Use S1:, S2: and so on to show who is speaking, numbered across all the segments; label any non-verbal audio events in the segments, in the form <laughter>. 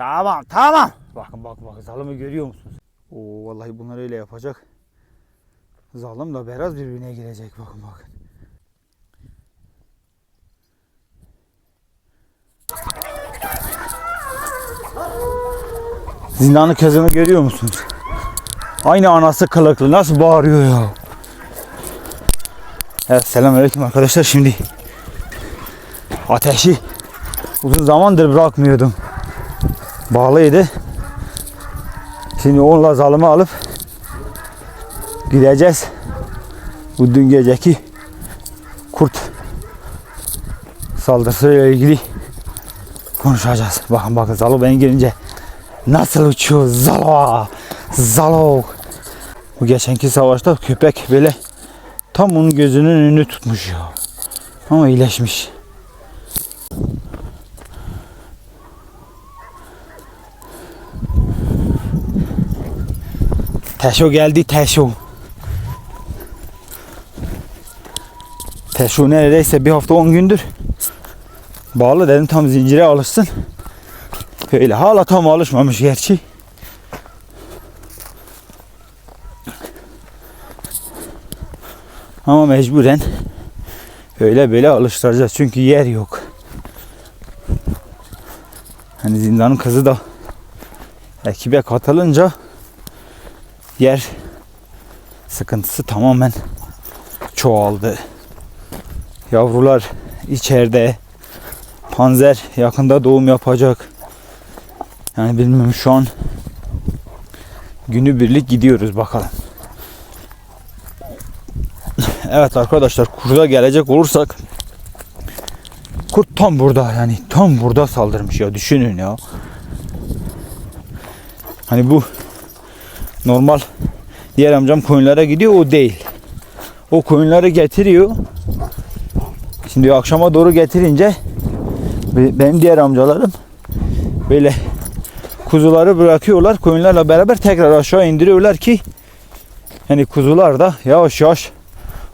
S1: Tamam tamam. Bakın bak bak zalımı görüyor musunuz? Oo vallahi bunlar öyle yapacak. Zalım da biraz birbirine girecek bakın bakın. Zindanın kızını görüyor musunuz? Aynı anası kılıklı nasıl bağırıyor ya. Evet selamünaleyküm arkadaşlar şimdi ateşi uzun zamandır bırakmıyordum. Bağlıydı. Şimdi onunla zalımı alıp gideceğiz. Bu dün geceki kurt saldırısıyla ilgili konuşacağız. Bakın bakın Zalo ben gelince nasıl uçuyor Zalo Zalo bu geçenki savaşta köpek böyle tam onun gözünün önünü tutmuş ya ama iyileşmiş Teşo geldi Teşo Teşo neredeyse bir hafta 10 gündür bağlı dedim tam zincire alışsın Öyle hala tam alışmamış gerçi. Ama mecburen öyle böyle alıştıracağız çünkü yer yok. Hani zindanın kızı da ekibe katılınca yer sıkıntısı tamamen çoğaldı. Yavrular içeride. Panzer yakında doğum yapacak. Yani bilmiyorum şu an günübirlik gidiyoruz bakalım. Evet arkadaşlar kurda gelecek olursak kurt tam burada yani tam burada saldırmış ya düşünün ya. Hani bu normal diğer amcam koyunlara gidiyor o değil. O koyunları getiriyor. Şimdi akşama doğru getirince benim diğer amcalarım böyle kuzuları bırakıyorlar. Koyunlarla beraber tekrar aşağı indiriyorlar ki yani kuzular da yavaş yavaş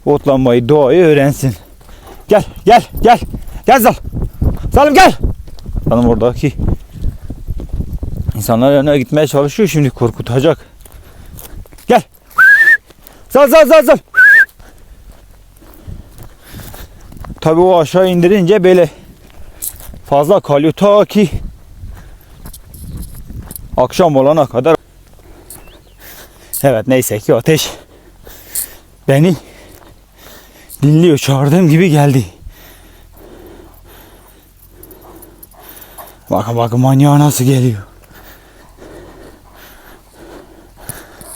S1: otlanmayı, doğayı öğrensin. Gel, gel, gel. Gel Zal. Zalim gel. Zalim oradaki insanlar yanına gitmeye çalışıyor şimdi korkutacak. Gel. Zal, zal, zal, zal. Tabii o aşağı indirince böyle fazla kalıyor. Ta ki akşam olana kadar. Evet neyse ki ateş beni dinliyor. Çağırdığım gibi geldi. Bakın bakın manyağı nasıl geliyor.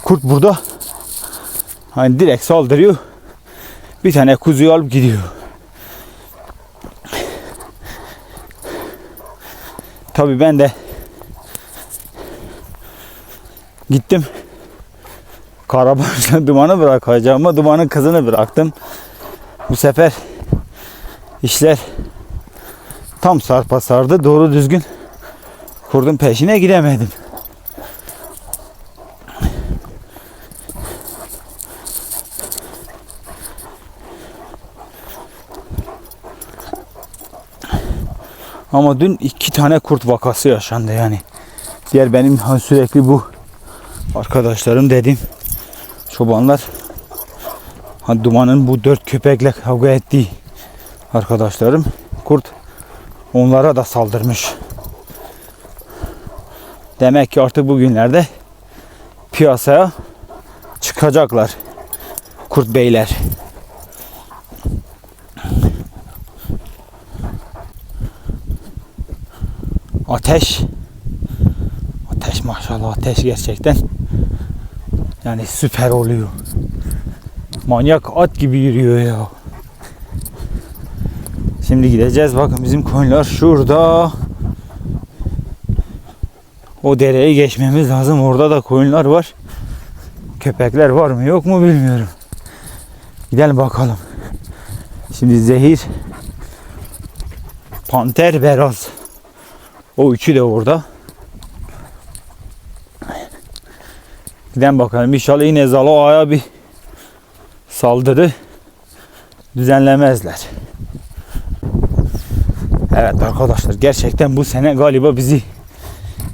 S1: Kurt burada hani direkt saldırıyor bir tane kuzuyu alıp gidiyor tabi ben de Gittim. Karabaşla dumanı bırakacağıma dumanın kızını bıraktım. Bu sefer işler tam sarpa sardı. Doğru düzgün kurdun peşine gidemedim. Ama dün iki tane kurt vakası yaşandı yani. Diğer benim sürekli bu arkadaşlarım dedim çobanlar hani dumanın bu dört köpekle kavga ettiği arkadaşlarım kurt onlara da saldırmış. Demek ki artık bugünlerde piyasaya çıkacaklar kurt beyler. Ateş ateş maşallah ateş gerçekten yani süper oluyor. Manyak at gibi yürüyor ya. Şimdi gideceğiz. Bakın bizim koyunlar şurada. O dereyi geçmemiz lazım. Orada da koyunlar var. Köpekler var mı yok mu bilmiyorum. Gidelim bakalım. Şimdi zehir, panter, beraz. O üçü de orada. Giden bakalım. İnşallah yine Zaloa'ya bir saldırı düzenlemezler. Evet arkadaşlar gerçekten bu sene galiba bizi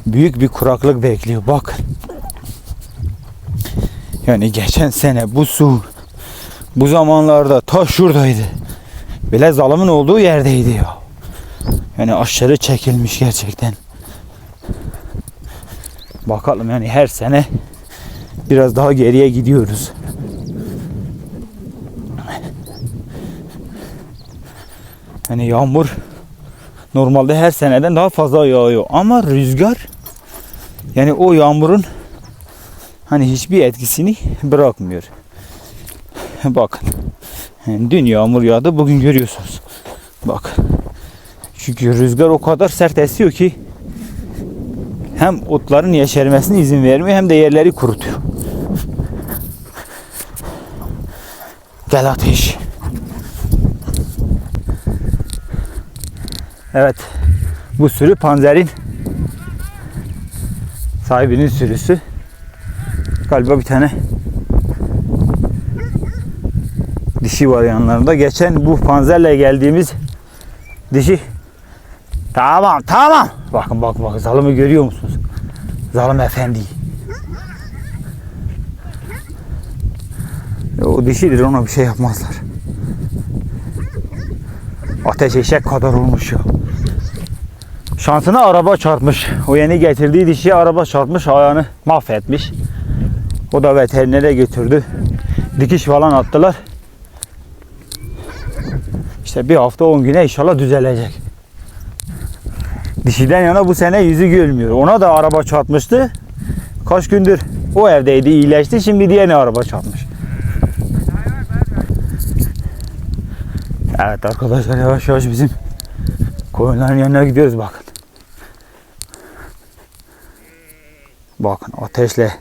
S1: büyük bir kuraklık bekliyor. Bakın. Yani geçen sene bu su bu zamanlarda ta şuradaydı. Bile zalımın olduğu yerdeydi ya. Yani aşırı çekilmiş gerçekten. Bakalım yani her sene biraz daha geriye gidiyoruz. Hani yağmur normalde her seneden daha fazla yağıyor ama rüzgar yani o yağmurun hani hiçbir etkisini bırakmıyor. Bakın. Yani dün yağmur yağdı bugün görüyorsunuz. Bak. Çünkü rüzgar o kadar sert esiyor ki hem otların yeşermesine izin vermiyor hem de yerleri kurutuyor. Gel ateş. Evet. Bu sürü panzerin sahibinin sürüsü. Galiba bir tane dişi var yanlarında. Geçen bu panzerle geldiğimiz dişi Tamam tamam. Bakın bak bak zalımı görüyor musunuz? Zalim efendi. O dişidir ona bir şey yapmazlar. Ateş eşek kadar olmuş ya. Şansına araba çarpmış. O yeni getirdiği dişi araba çarpmış ayağını mahvetmiş. O da veterinere götürdü. Dikiş falan attılar. İşte bir hafta 10 güne inşallah düzelecek. Dişiden yana bu sene yüzü gülmüyor. Ona da araba çarpmıştı. Kaç gündür o evdeydi iyileşti. Şimdi diğerine araba çarpmış. Evet arkadaşlar yavaş yavaş bizim koyunların yanına gidiyoruz bakın. Bakın ateşle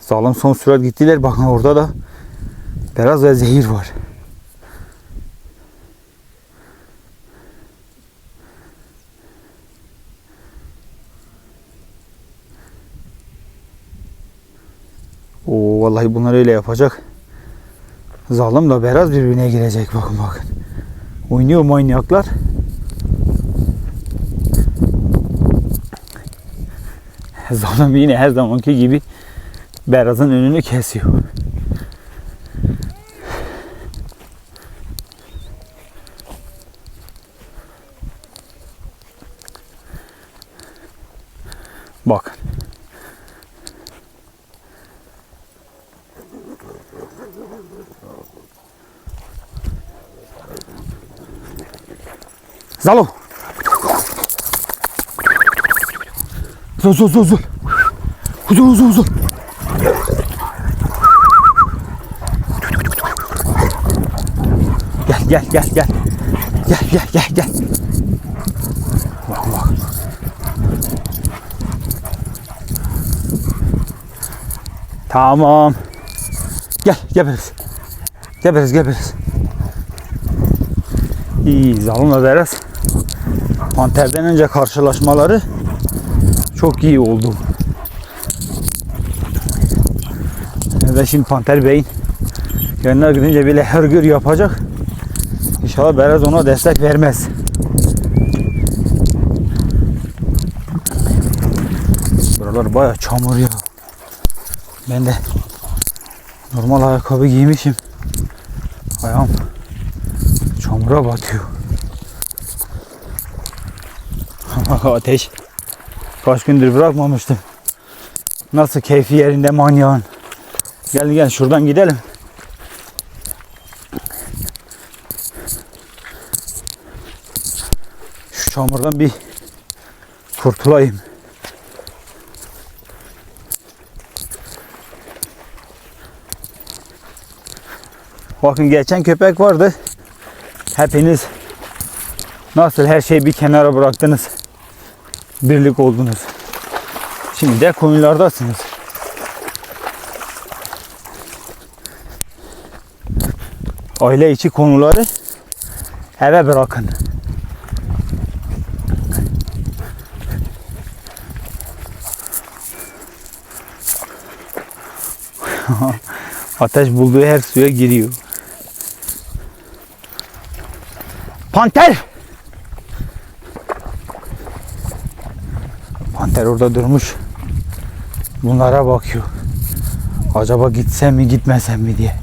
S1: Sağlam son sürat gittiler. Bakın orada da biraz ve zehir var. Vallahi bunlar öyle yapacak. Zalim da biraz birbirine girecek bakın bakın. Oynuyor manyaklar. <laughs> Zalim yine her zamanki gibi Beraz'ın önünü kesiyor. Bakın. Zalo. Zul zul zul zul. Huzur huzur huzur. Gel gel gel gel. Gel gel gel gel. Bak bak. Tamam. Gel geberiz. Geberiz geberiz. İyi zalimle biraz panterden önce karşılaşmaları çok iyi oldu. Ve şimdi Panter Bey'in yanına gidince bile hırgür yapacak. İnşallah Beraz ona destek vermez. Buralar baya çamur ya. Ben de normal ayakkabı giymişim. Ayağım çamura batıyor. Ateş kaç gündür bırakmamıştım. Nasıl keyfi yerinde manyağın. Gel gel şuradan gidelim. Şu çamurdan bir kurtulayım. Bakın geçen köpek vardı. Hepiniz nasıl her şeyi bir kenara bıraktınız. Birlik oldunuz. Şimdi de koyunlardasınız. Aile içi konuları eve bırakın. <laughs> Ateş bulduğu her suya giriyor. Panter! Panter orada durmuş. Bunlara bakıyor. Acaba gitsem mi gitmesem mi diye.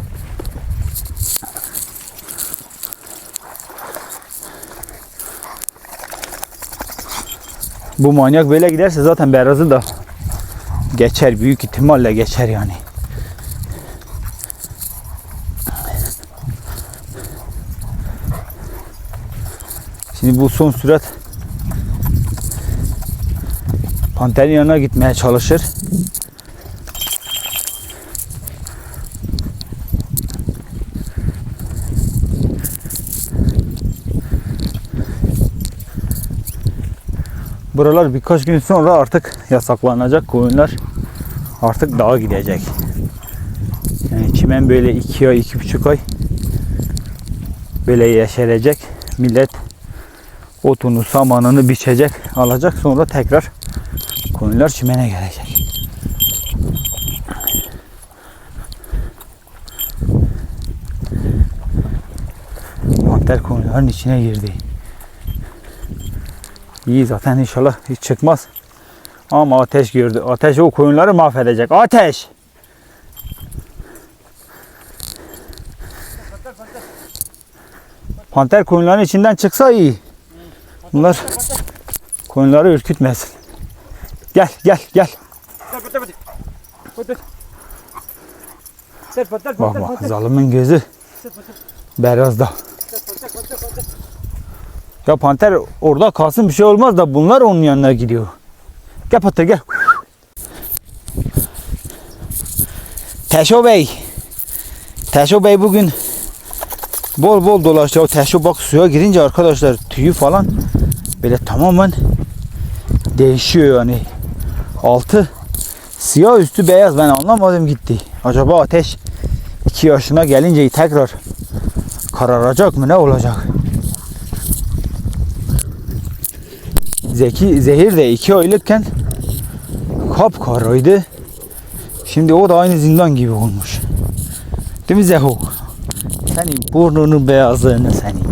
S1: Bu manyak böyle giderse zaten Beraz'ı da geçer. Büyük ihtimalle geçer yani. Şimdi bu son sürat Panter'in yanına gitmeye çalışır. Buralar birkaç gün sonra artık yasaklanacak koyunlar artık dağa gidecek. Yani çimen böyle iki ay, iki buçuk ay böyle yeşerecek. Millet otunu, samanını biçecek, alacak. Sonra tekrar koyunlar çimene gelecek. Panter koyunların içine girdi. İyi zaten inşallah hiç çıkmaz. Ama ateş gördü. Ateş o koyunları mahvedecek. Ateş! Panter koyunların içinden çıksa iyi. Bunlar koyunları ürkütmesin. Gel gel gel. Bak bak zalimin gözü beyazda. Ya panter orada kalsın bir şey olmaz da bunlar onun yanına gidiyor. Gel panter gel. Teşo Bey. Teşo Bey bugün bol bol dolaştı. O Teşo bak suya girince arkadaşlar tüyü falan böyle tamamen değişiyor yani. Altı siyah üstü beyaz ben anlamadım gitti. Acaba ateş 2 yaşına gelince tekrar kararacak mı ne olacak? Zeki Zehir de 2 aylıkken kapkaraydı. Şimdi o da aynı zindan gibi olmuş. Değil mi Zeho? Senin burnunun beyazlığını senin.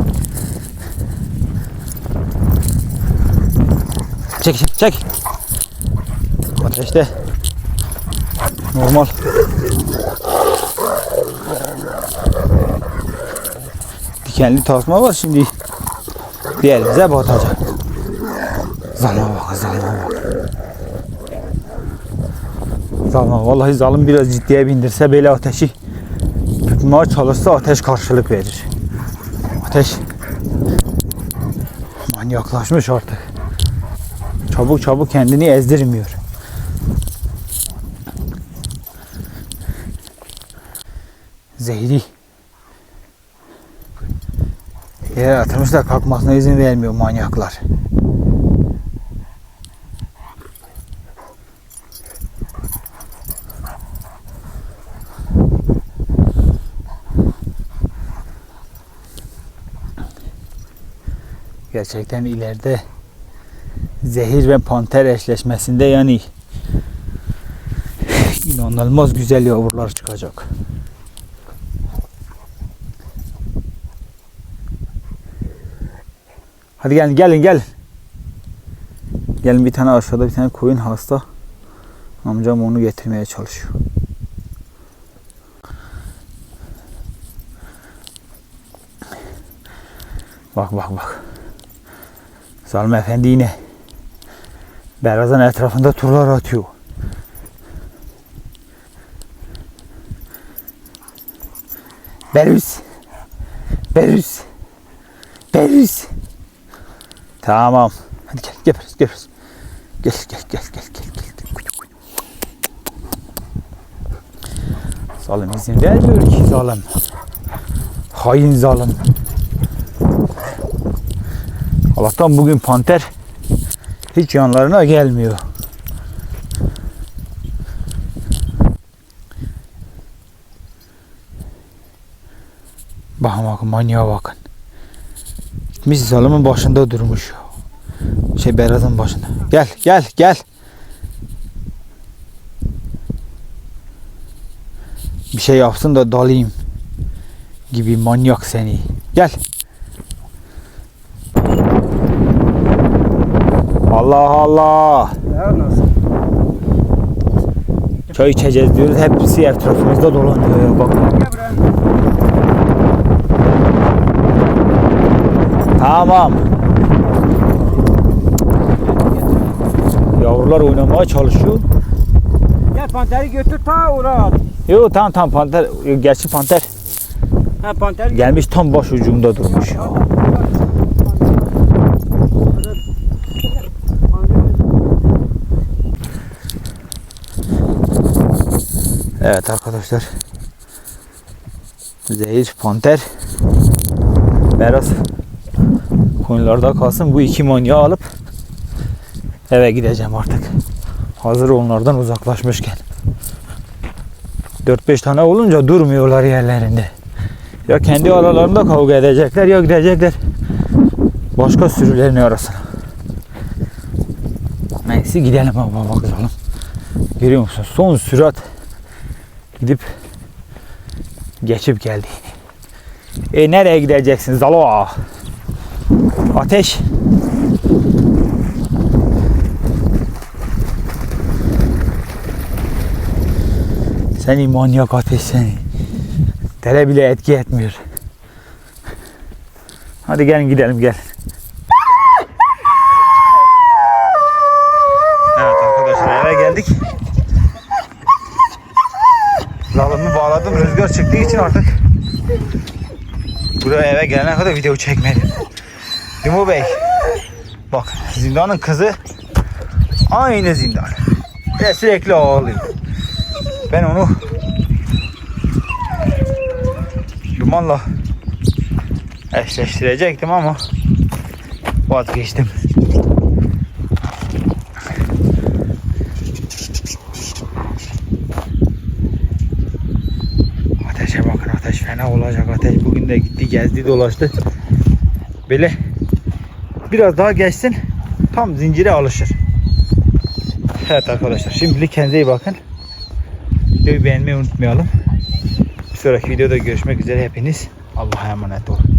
S1: Çek çek çek. Ateşte normal. Dikenli tasma var şimdi bir elimize batacak. Zalma bak zalma bak. Zalma vallahi zalim biraz ciddiye bindirse böyle ateşi tutmaya çalışsa ateş karşılık verir. Ateş manyaklaşmış artık. Çabuk çabuk kendini ezdirmiyor. Zehri. Yere atılmışlar kalkmasına izin vermiyor manyaklar. Gerçekten ileride zehir ve panter eşleşmesinde yani inanılmaz güzel yavrular çıkacak. Hadi gelin gelin gelin. Gelin bir tane aşağıda bir tane koyun hasta. Amcam onu getirmeye çalışıyor. Bak bak bak. Salim Efendi yine Beraz'ın etrafında turlar atıyor. Berüz. Berüz. Berüz. Tamam. Hadi gel Berüz. Gel gel gel gel gel gel. gel. Zalim izin vermiyor ki zalim. Hain zalim. Allah'tan bugün panter hiç yanlarına gelmiyor. Bakın bakın manyağa bakın. Gitmiş zalimin başında durmuş. Şey Berat'ın başında. Gel gel gel. Bir şey yapsın da dalayım. Gibi manyak seni. Gel. Allah Allah. Çay içeceğiz diyoruz. Hepsi etrafımızda dolanıyor bak.
S2: Gel buraya.
S1: Tamam. Yavrular oynamaya çalışıyor.
S2: Gel panteri götür ta oraya at.
S1: Yo tamam tamam panter. Gerçi panter
S2: Ha panteri
S1: gelmiş tam baş ucumda durmuş ya. Evet arkadaşlar. Zehir panter. Biraz koyunlarda kalsın. Bu iki manyağı alıp eve gideceğim artık. Hazır onlardan uzaklaşmışken. 4-5 tane olunca durmuyorlar yerlerinde. Ya kendi aralarında kavga edecekler ya gidecekler başka sürülerin arasına. Neyse gidelim ama bakalım. Görüyor musun? Son sürat gidip geçip geldi. E nereye gideceksin Zalo? Ateş. Seni manyak ateş seni. Dere bile etki etmiyor. Hadi gelin gidelim gel. Evet arkadaşlar eve geldik. Lalımı bağladım. Rüzgar çıktığı için artık buraya eve gelene kadar video çekmedim. Mi bey? Bak zindanın kızı aynı zindan. Ve sürekli ağlıyor. Ben onu Dumanla eşleştirecektim ama vazgeçtim. Ateşe bakın ateş fena olacak ateş. Bugün de gitti gezdi dolaştı. Böyle biraz daha geçsin tam zincire alışır. Evet arkadaşlar şimdilik kendinize iyi bakın. Videoyu beğenmeyi unutmayalım. Bir sonraki videoda görüşmek üzere hepiniz. Allah'a emanet olun.